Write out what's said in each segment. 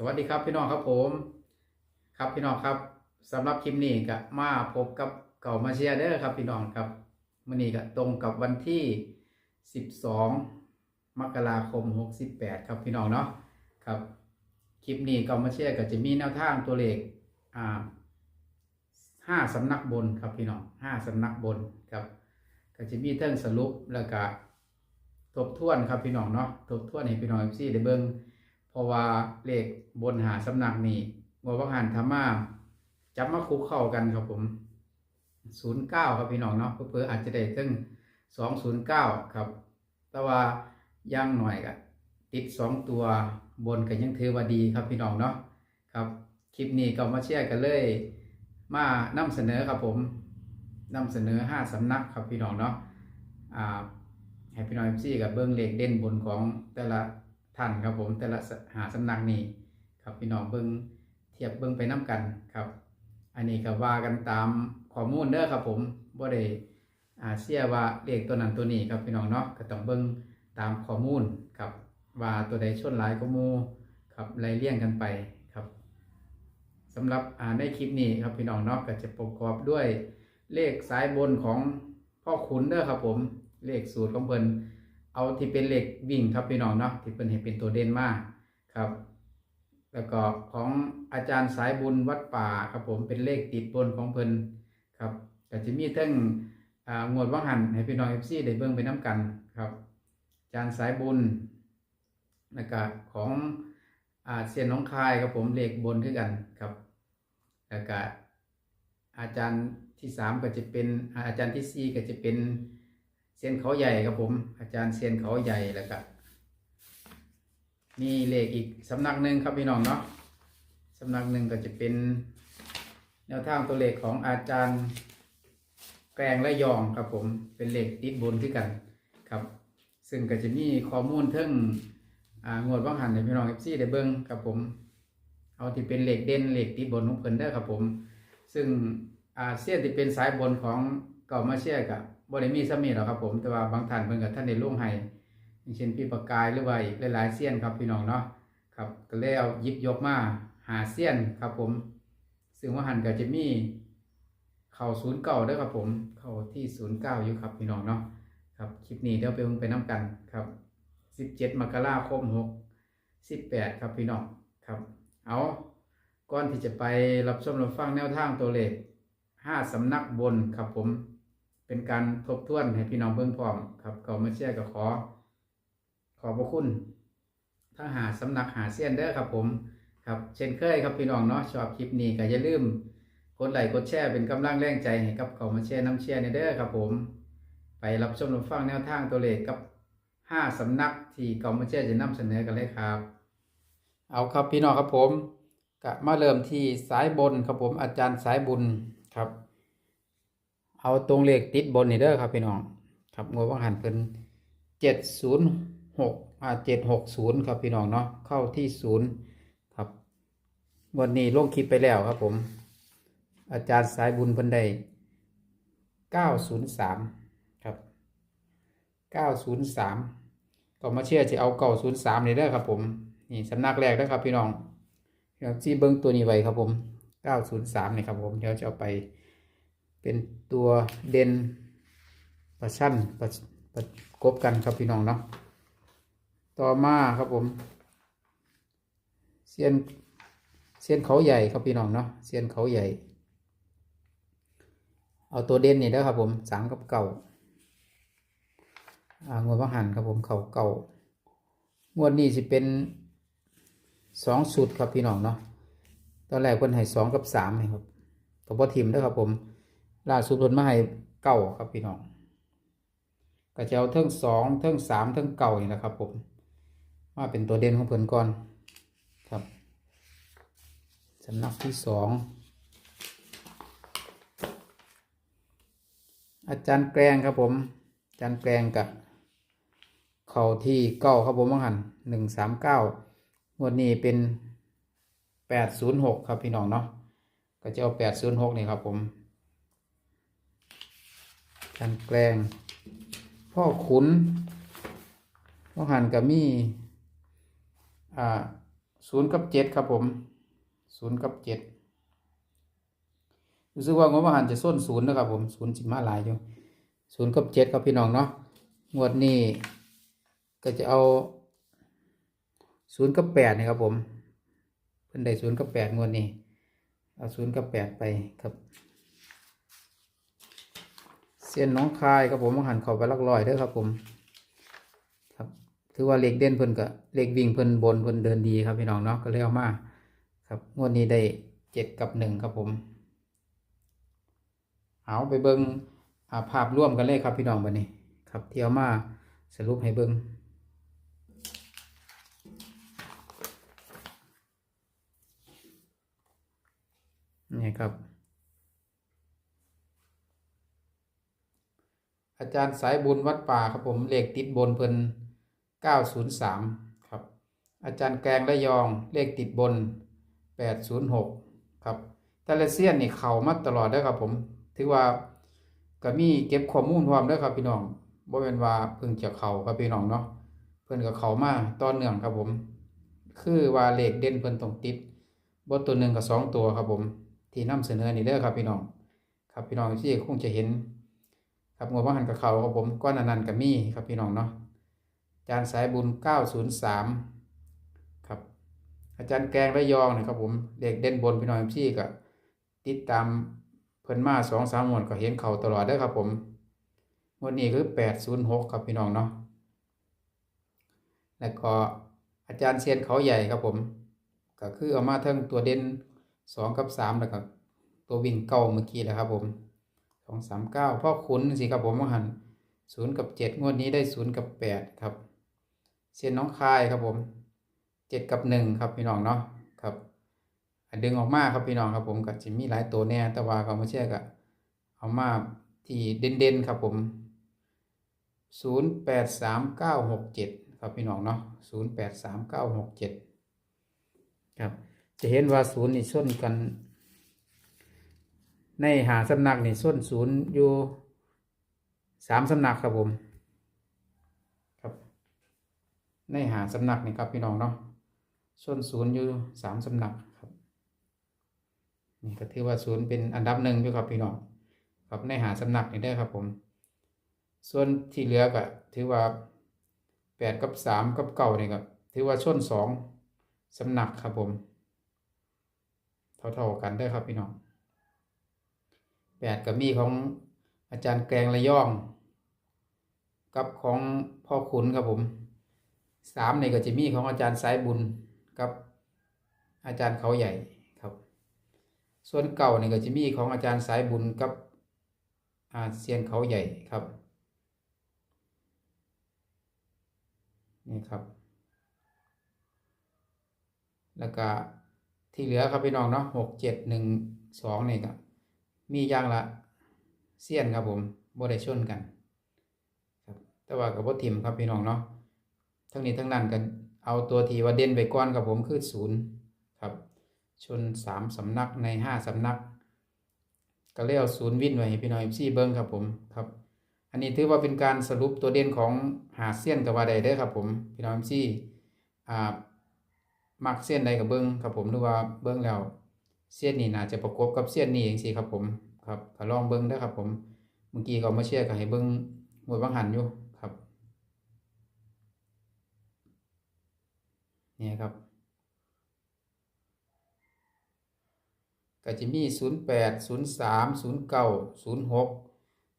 สวัสดีครับพี่น้องครับผม ครับพี่น้องครับสำหรับคลิปนี้ก็มาพบกับเก่ามาเชียร์เด้อครับพี่น้องครับมื่อนี้ก็ตรงกับวันที่ 12 มกราคม 68 ครับพี่น้องเนาะครับคลิปนี้เก่ามาเชียร์ก็จะมีแนวทางตัวเลขอ่าห้าสำนักบนครับพี่น้องห้าสำนักบนครับก็จะมีเทิงสรุปแล้วก็ทบทวนครับพี่น้องเนาะทบทวนให้พี่น้องเอฟซีได้เบิ่ง เพราะว่าเลขบนหาสำนักนี่ว่าว่าหันธรรมาจับมาคุกเข้ากันครับผม09ครับพี่น้องเนาะเพื่ออาจจะได้ถึง209ครับ แต่ว่าย่างหน่อยก็ติด2ตัวบนก็ยังถือว่าดีครับพี่น้องเนาะครับคลิปนี้ก็มาแชร์กันเลย มานำเสนอครับผมนำเสนอ5สำนักครับพี่น้องเนาะอ่าให้พี่น้องเอฟซีกับเบิ้องเลขเด่นบนของแต่ละ ท่านครับผมแต่ละหาสำนักนี่ครับพี่น้องเบิ้งเทียบเบิ้งไปน้ากันครับ อันนี้ก็ว่ากันตามข้อมูลเด้อครับผมบ่ได้อาเสียว่าเลขตัวนั้นตัวนี้ครับพี่น้องเนาะก็ต้องเบิ้งตามข้อมูลครับว่าตัวใดชนหลายก็มูครับไล่เลี่ยงกันไปครับสำหรับอ่าในคลิปนี้ครับพี่น้องเนาะก็จะประกอบด้วยเลขสายบนของพ่อขุนเด้อครับผมเลขสูตรของเพิ่น เอาที่เป็นเหลขวิ่งครับพี่น้องเนาะที่เพิ่นเห็นเป็นตัวเด่นมากครับ แล้วก็ของอาจารย์สายบุญวัดป่าครับผมเป็นเลขติดบนของเพิ่นครับก็จะมีทั้งงวดว่างหันให้พี่น้องเอฟซีได้เบิ่งไปน้ำกันครับอาจารย์สายบุญแล้วก็ของอเซียนน้องคายครับผมเลขบนคือกันครับแล้วก็อาจารย์ที่สามก็จะเป็นอาจารย์ที่สี่ก็จะเป็น เซียนเขาใหญ่ครับผม อาจารย์เซียนเขาใหญ่แล้วก็มีเลขอีกสำนักหนึ่งครับพี่น้องเนาะสำนักหนึ่งก็จะเป็นแนวทางตัวเลขของอาจารย์แกรงและยองครับผมเป็นเลขติดบนคือกันครับ ซึ่งก็จะมีข้อมูลเทิงอ่างวดว่างหันในพี่น้องเอฟซีได้เบิ้งครับผม เอาที่เป็นเหล็กเด่นเหล็กติดบนของเพิ่นได้ครับผม ซึ่งอาเซียนที่เป็นสายบนของ ก่ามาเชียกับบริมีสมีหรอกครับผมแต่ว่าบางท่านเพิ่นกับท่านในล่วงให้อย่างเช่นพี่ประกายหรือว่าอีกหลายๆเซียนครับพี่น้องเนาะครับก็เลยเอายิบยกมาหาเซียนครับผม ซึ่งว่าหันก็จะมีเข่าศูนย์เก่าด้วยครับผม เข่าที่ศูนย์เก้าอยู่ครับพี่น้องเนาะครับคลิปนี้เดี๋ยวไปเบิ่งไปน้ำกันครับสิบเจ็ดมกราคมหกสิบแปดครับพี่น้องครับเอาก่อนที่จะไปรับชมรับฟังแนวทางตัวเลขห้าสำนักบนครับผม เป็นการทบทวนให้พี่น้องเบิ่งพร้อมครับก็มาแชร์ก็ขอ ขอบพระคุณทั้งหาสำนักหาเสี้ยนเด้อครับผมครับ เช่นเคยครับพี่น้องเนาะชอบคลิปนี้ก็อย่าลืมกดไลค์กดแชร์เป็นกำลังแรงใจให้กับเขามาแชร์น้ำแชร์ในเด้อครับผม ไปรับชมรับฟังแนวทางตัวเลขกับห้าสำนักที่เก่ามาแชร์จะนำเสนอกันเลยครับ เอาครับพี่น้องครับผมก็มาเริ่มที่สายบนครับผมอาจารย์สายบุญ เอาตรงเลขติดบนนี่เด้อครับพี่น้องครับงวดว่างหันเป็นเจ็ดศูนย์หกอ่าเจ็ดหกศูนย์ครับพี่น้องเนาะเข้าที่ศูนย์ครับวันนี้ลงคลิปไปแล้วครับผม อาจารย์สายบุญพิ่นได้เก้าศูนย์สามครับเก้าศูนย์สามก็มาเชื่อจะเอาเก้าศูนย์สามนี่เด้อครับผมนี่สำนักแรกนะครับพี่น้องเดี๋ยวจีเบิ้งตัวนี้ไว้ครับผม903นี่ครับผมเดี๋ยวจะเอาไป เป็นตัวเด่นประชันประประกบกันครับพี่น้องเนาะต่อมาครับผมเซียนเซียนเขาใหญ่ครับพี่น้องเนาะเซียนเขาใหญ่ เอาตัวเด่นนี่เด้อครับผมสามกับเก่าอางวดว่าหันครับผมเขาเก่างวดนี้สิเป็นสองสุดครับพี่น้องเนาะตอนแรกเพิ่นให้สองกับสามครับกับพ่ทีมด้วยครับผม ล่าสุดเพิ่นมาให้เก้าครับพี่น้องก็จะเอาเทิงสองเทิงสามเทิงเก่านี่แหละครับ ผมมาเป็นตัวเด่นของเพิ่นก่อนครับสำนักที่สองอาจารย์แกรงครับผม อาจารย์แกรงกับเข่าที่เก้าครับผมมังหันหนึ่งสามเก้างวดนี้เป็นแปดศูนย์หกครับพี่น้องเนาะก็จะเอาแปดศูนย์หกนี่ครับผม การแกล้งพ่อขุนมังหันกับมีอ่าศูนย์กับเจ็ดครับผมศูนย์กับเจ็ดรู้สึกว่างบประหารจะส้นศูนย์นะครับผมศูนย์สิมาหลายอยู่ศูนย์กับเจ็ดครับพี่น้องเนาะงวดนี้ก็จะเอาศูนย์กับแปดนี่ครับผมเพิ่นได้ศูนย์กับแปดงวดนี้เอาศูนย์กับแปดไปครับ เส้นน้องคายครับผมหันข้าไปลักลอยเด้อครับผม ครับ ถือว่าเลขเด่นเพิ่นก็เลขวิ่งเพิ่นบนเพิ่นเดินดีครับพี่น้องเนาะก็เลยเอามาครับงวดนี้ได้เจ็ดกับหนึ่งครับผม เอาไปเบิงอ่าภาพร่วมกันเลยครับพี่น้องบัดนี้ ครับเที่เอามาสรุปให้เบิ้งนี่ครับ อาจารย์สายบุญวัดป่าครับผมเลขติดบนเพิ่น903 ครับ อาจารย์แกงระยองเลขติดบน 806 ครับแต่ละเซียนนี่เข้ามาตลอดด้อครับผม ถือว่าก็มีเก็บข้อมูลพร้อมด้อครับพี่น้องบ่แม่นว่าเพิ่งจะเข้าครับพี่น้องเนาะเพิ่นก็เข้ามาต่อเนื่องครับผม คือว่าเลขเด่นเพิ่นต้องติดบ่ตัวหนึ่งกับสองตัวครับผม ที่นำเสนอนี่เด้อครับพี่น้อง ครับพี่น้องที่คงจะเห็น ครับงวดว่าหันกับเขาครับผมก้อนอนันต์กับมี่ครับพี่น้องเนาะอาจารย์สายบุญ 903 ครับ อาจารย์แกงระยองนะครับผมเด็กเด่นบนพี่น้องพี่ก็ติดตามเพิ่นมาสองสามหมวดก็เห็นเขาตลอดเด้ครับผมงวดนี้คือ 806 ครับพี่น้องเนาะแล้วก็อาจารย์เซียนเขาใหญ่ครับผม ก็คือเอามาทั้งตัวเด่น2 กับ 3 แล้วก็ตัววิ่งเก้าเมื่อกี้แหละครับผม องสามเก้าพ่อคุณสิครับผมว่าหันศูนย์กับเจ็ดงวดนี้ได้ศูนย์กับแปดครับ เส้นน้องคายครับผมเจ็ดกับหนึ่งครับพี่น้องเนาะครับดึงออกมาครับพี่น้องครับผมก็จะมีหลายตัวแน่แต่ว่าก็ไม่เชื่อก็เอามาที่เด่นๆครับผมศูนย์แปดสามเก้าหกเจ็ดครับพี่น้องเนาะศูนย์แปดสามเก้าหกเจ็ดครับจะเห็นว่าศูนย์นี่ส้นกัน ในหาสำนักนี่ส้นศูนย์อยู่สามสำนักครับผมครับ ในหาสำนักนี่ครับพี่น้องเนาะส้นศูนย์อยู่สามสำนักครับนี่ก็ถือว่าศูนย์เป็นอันดับหนึ่งอยู่ครับพี่น้องครับในหาสำนักนี่ได้ครับผม ส่วนที่เหลือก็ถือว่าแปดกับสามกับเก้านี่ครับถือว่าส้นสองสำนักครับผม เท่าๆกันได้ครับพี่น้อง แปดก็มีของอาจารย์แกงระยอง กับของพ่อขุนครับผมสามในก็จะมีของอาจารย์สายบุญกับอาจารย์เขาใหญ่ครับ ส่วนเก่านี่ก็จะมีของอาจารย์สายบุญกับอาเซียนเขาใหญ่ครับนี่ครับ แล้วก็ที่เหลือครับพี่น้องเนาะหกเจ็ดหนึ่งสองนี่ครับ มีอย่างละเสี้ยนครับผมบ่ได้ชนกันครับแต่ว่ากับบ่ทิมครับพี่น้องเนาะทั้งนี้ทั้งนั้นกันเอาตัวทีว่าเด่นไปก่อนครับผมคือศูนย์ครับ ชนสามสำนักในห้าสำนัก ก็เลยเอาศูนย์วินไว้พี่น้องซี่เบิ้งครับผมครับ อันนี้ถือว่าเป็นการสรุปตัวเด่นของหาเสี้ยนกับว่าใดเด้ครับผมพี่น้องซี่อ่ามักเส้นใดกับเบิ้งครับผมหรือว่าเบิ้งแล้ว เส้นนี้น่าจะประกบกับเส้นนี้เองสิครับผมครับก็ลองเบิ้งได้ครับผมเมื่อกี้ก็มาเชื่อก็ให้เบิ้งมวดบางหันอยู่ครับนี่ครับก็จะมีศูนย์แปดศูนย์สามศูนย์เก้าศูนย์หก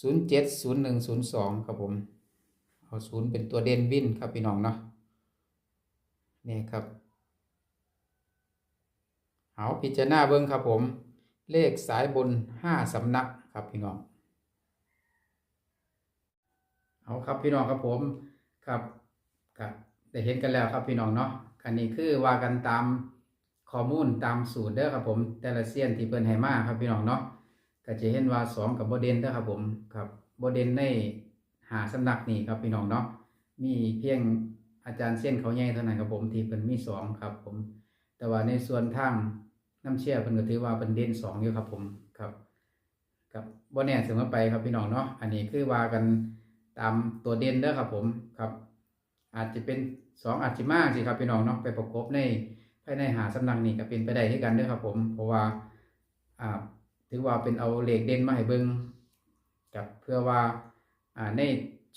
ศูนย์เจ็ดศูนย์หนึ่งศูนย์สองครับผม เอาศูนย์เป็นตัวเด่นวินครับพี่น้องเนาะนี่ครับ เอาพิจารณาเบิ้งครับผม เลขสายบนห้าสำนักครับพี่น้อง เอาครับพี่น้องครับผมครับครับได้เห็นกันแล้วครับพี่น้องเนาะคันนี้คือว่ากันตามข้อมูลตามสูตรเด้อครับผม แต่ละเซียนที่เปิ้นให้มาครับพี่น้องเนาะก็จะเห็นว่าสองกับโบเดนเด้อครับผมครับโบเดนในหาสำนักนี่ครับพี่น้องเนาะมีเพียงอาจารย์เซียนเขาใหญ่เท่านั้นครับผมที่เพิ่นมีสองครับผม แต่ว่าในส่วนทาง น้ำเชื่อเพิ่นก็ถือว่าเป็นเด่นสองอยู่ครับผมครับครับบ่แน่เสมอไปครับพี่น้องเนาะอันนี้คือว่ากันตามตัวเด่นเด้อครับผมครับ อาจจะเป็นสองอาจจะมากสิครับพี่น้องเนาะไปประกบในภายในหาสำนักนี่ก็เป็นไปได้ที่กันเด้อครับผมเพราะว่าอ่าถือว่าเป็นเอาเหลขเด่นมาให้เบิ่งกับเพื่อว่าอ่าใน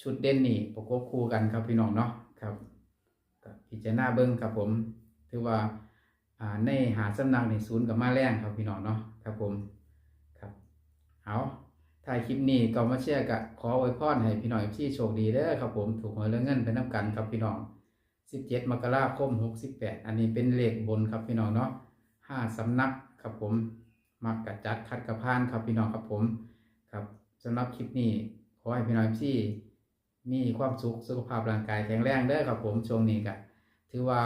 ชุดเด่นนี่ประกบคู่กันครับพี่น้องเนาะครับก็พิจารณาเบิ่งครับผมถือว่า ในหาสำนักในศูนย์กับมาแรงครับพี่น้องเนาะครับผมครับเอาถ่ายคลิปนี้ก็มาเชียร์กับขออวยพรให้พี่น้องที่โชคดีเด้อครับผมถูกหวยเรื่องเงินไปน้ำกันครับพี่น้อง17มกราคม68 อันนี้เป็นเลขบนครับพี่น้องเนาะห้าสำนักครับผมมักกะจัดคัดกระพานครับพี่น้องครับผมครับสำหรับคลิปนี้ขอให้พี่น้องที่มีความสุขสุขภาพร่างกายแข็งแรงเด้อครับผมช่วงนี้ก็ถือว่า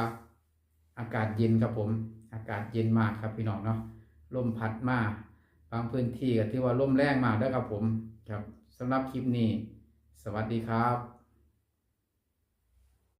อากาศเย็นครับผม อากาศเย็นมากครับพี่น้องเนาะลมพัดมากบางพื้นที่ก็ถือว่าลมแรงมากด้วยครับผมครับสำหรับคลิปนี้ สวัสดีครับ